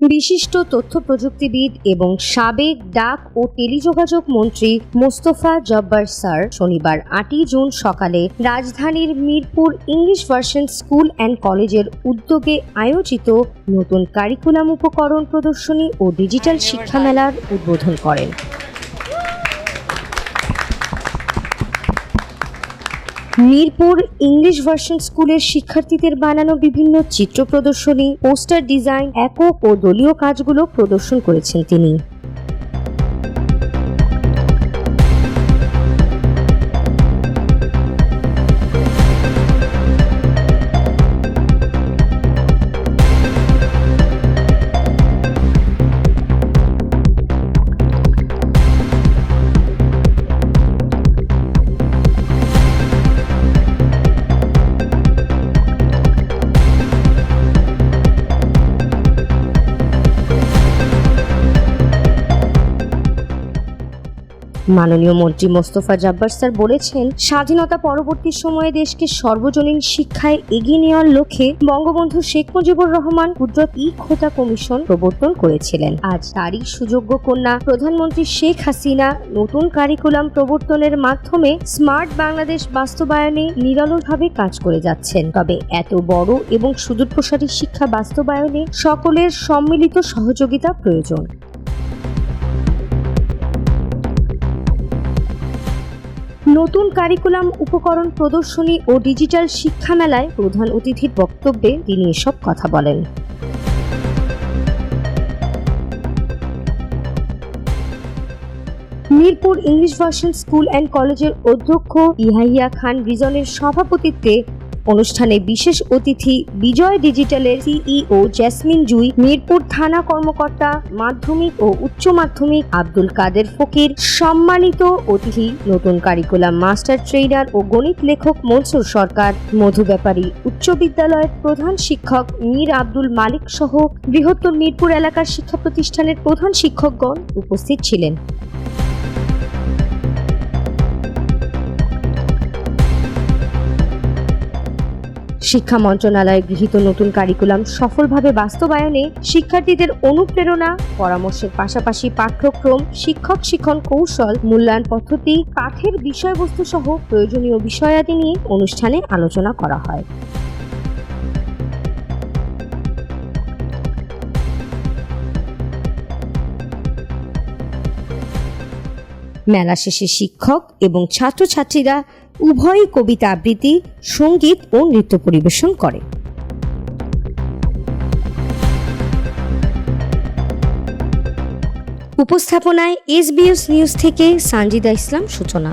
বিশিষ্ট তথ্য প্রযুক্তিবিদ এবং সাবেক ডাক ও টেলিযোগাযোগ মন্ত্রী মোস্তফা জব্বার স্যার শনিবার আটই জুন সকালে রাজধানীর Mirpur English version school and কলেজের উদ্যোগে আয়োজিত নতুন কারিকুলাম উপকরণ প্রদর্শনী ও ডিজিটাল শিক্ষামেলার উদ্বোধন করেন। মিরপুর ইংলিশ ভার্সন স্কুলের শিক্ষার্থীদের বানানো বিভিন্ন চিত্র প্রদর্শনী, পোস্টার ডিজাইন, একক ও দলীয় কাজগুলো প্রদর্শন করেছেন তিনি। মাননীয় মন্ত্রী মোস্তফা জব্বার স্যার বলেছেন, স্বাধীনতা পরবর্তী সময়ে দেশকে সর্বজনীন শিক্ষায় এগিয়ে নেওয়ার লক্ষ্যে বঙ্গবন্ধু শেখ মুজিবুর রহমান কুদরত ই খোদা কমিশন প্রবর্তন করেছিলেন। আজ তারই সুযোগ্য কন্যা প্রধানমন্ত্রী শেখ হাসিনা নতুন কারিকুলাম প্রবর্তনের মাধ্যমে স্মার্ট বাংলাদেশ বাস্তবায়নে নিরলভাবে কাজ করে যাচ্ছেন। তবে এত বড় এবং সুদূরপ্রসারী শিক্ষা বাস্তবায়নে সকলের সম্মিলিত সহযোগিতা প্রয়োজন। নতুন কারিকুলাম উপকরণ প্রদর্শনী ও ডিজিটাল শিক্ষা মেলায় প্রধান অতিথির বক্তব্যে তিনি এসব কথা বলেন। Mirpur English version school and কলেজের অধ্যক্ষ ইহাইয়া খান রিজনের সভাপতিত্বে অনুষ্ঠানে বিশেষ অতিথি বিজয় ডিজিটালের সিইও জেসমিন জুই, মিরপুর থানা কর্মকর্তা মাধ্যমিক ও উচ্চ মাধ্যমিক আব্দুল কাদের ফকির, সম্মানিত অতিথি নতুন কারিকুলাম মাস্টার ট্রেডার ও গণিত লেখক মনসুর সরকার, মধু ব্যাপারী উচ্চ বিদ্যালয়ের প্রধান শিক্ষক মীর আব্দুল মালিক সহ বৃহত্তর মিরপুর এলাকার শিক্ষা প্রতিষ্ঠানের প্রধান শিক্ষকগণ উপস্থিত ছিলেন। শিক্ষা মন্ত্রণালয়ে গৃহীত নতুন কারিকুলাম সফলভাবে বাস্তবায়নে শিক্ষার্থীদের অনুপ্রেরণা, পরামর্শের পাশাপাশি পাঠ্যক্রম, শিক্ষক শিক্ষণ কৌশল, মূল্যায়ন পদ্ধতি, পাঠের বিষয়বস্তু সহ প্রয়োজনীয় বিষয়াদি নিয়ে অনুষ্ঠানে আলোচনা করা হয়। মেলা শেষে শিক্ষক এবং ছাত্রছাত্রীরা উভয়ই কবিতা আবৃত্তি, সংগীত ও নৃত্য পরিবেশন করে। উপস্থাপনায় এসবিএস নিউজ থেকে সানজিদা ইসলাম সূচনা।